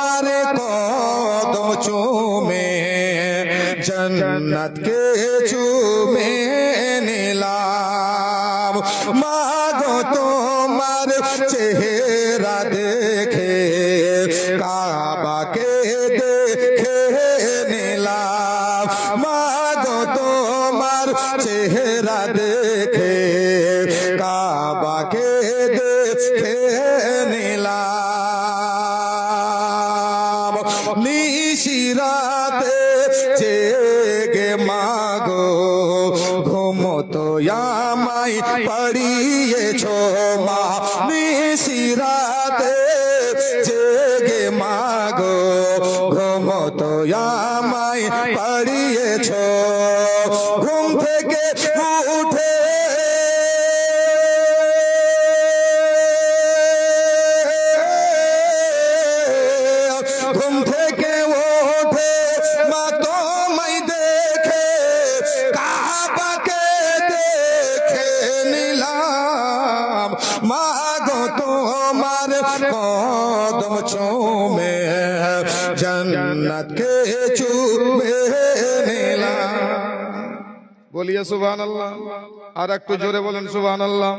बारे को तुम चूमे, जन्नत के चूमे नीलाम मागो तुम्हारे चेहरा देखे, काबा के देखे नीलाम मागो तुम्हारे चेहरा देखे, काबा के देखे নিশিরাতে জেগে মাগো, ঘুমতো আমায়, পড়িয়েছ মা। নিশিরাতে জেগে মাগো, ঘুমতো আমায়, পড়িয়েছ। ঘুম থেকে উঠে মা গো তোমার কদম চুমে জন্নত কে চুমে নিলাম। বলিয়ে সুবহানাল্লাহ। আর একটু জোরে বলেন সুবহান আল্লাহ